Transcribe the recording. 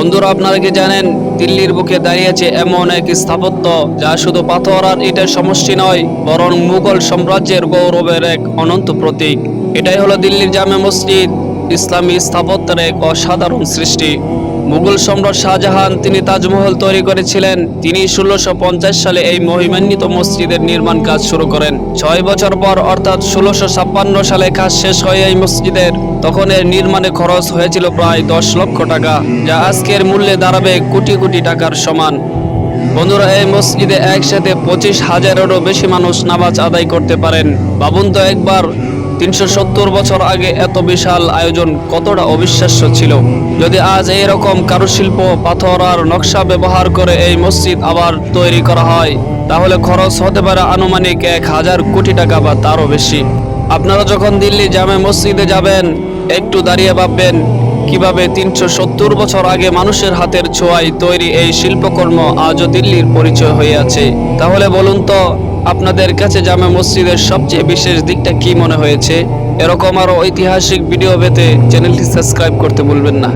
বন্ধুরা, আপনারা কি জানেন, দিল্লির বুকে দাঁড়িয়েছে এমন এক স্থাপত্য যা শুধু পাথর আর ইটের সমষ্টি নয়, বরং মুঘল সাম্রাজ্যের গৌরবের এক অনন্ত প্রতীক। এটাই হলো দিল্লির জামে মসজিদ। ইসলামী স্থাপত্যের এক অসাধারণ সৃষ্টি। মুঘল সম্রাট শাহজাহান তিনি তাজমহল তৈরি করেছিলেন। তিনি ষোলোশো সালে এই মহিমান্বিত মসজিদের নির্মাণ কাজ শুরু করেন। ছয় বছর পর অর্থাৎ ষোলোশো সালে কাজ শেষ হয় এই মসজিদের। তখন এর নির্মাণে খরচ হয়েছিল প্রায় দশ লক্ষ টাকা, যা আজকের মূল্যে দাঁড়াবে কোটি কোটি টাকার সমান। বন্ধুরা, এই মসজিদে একসাথে পঁচিশ হাজারেরও বেশি মানুষ নামাজ আদায় করতে পারেন। ভাবুন তো একবার তিনশো সত্তর বছর আগে এত বিশাল আয়োজন কতটা অবিশ্বাস্য ছিল? যদি আজ এই রকম কারুশিল্প, পাথর আর নকশা ব্যবহার করে এই মসজিদ আবার তৈরি করা হয়, তাহলে খরচ হতে পারে আনুমানিক এক হাজার কোটি টাকা বা তারও বেশি। আপনারা যখন দিল্লি জামে মসজিদে যাবেন, একটু দাঁড়িয়ে ভাববেন কীভাবে তিনশো সত্তর বছর আগে মানুষের হাতের ছোঁয়ায় তৈরি এই শিল্পকর্ম আজও দিল্লির পরিচয় হয়ে আছে? তাহলে বলুন তো, আপনাদের কাছে জামে মসজিদের সবচেয়ে বিশেষ দিকটা কি মনে হয়েছে? এরকম আরও ঐতিহাসিক ভিডিও পেতে চ্যানেলটি সাবস্ক্রাইব করতে ভুলবেন না।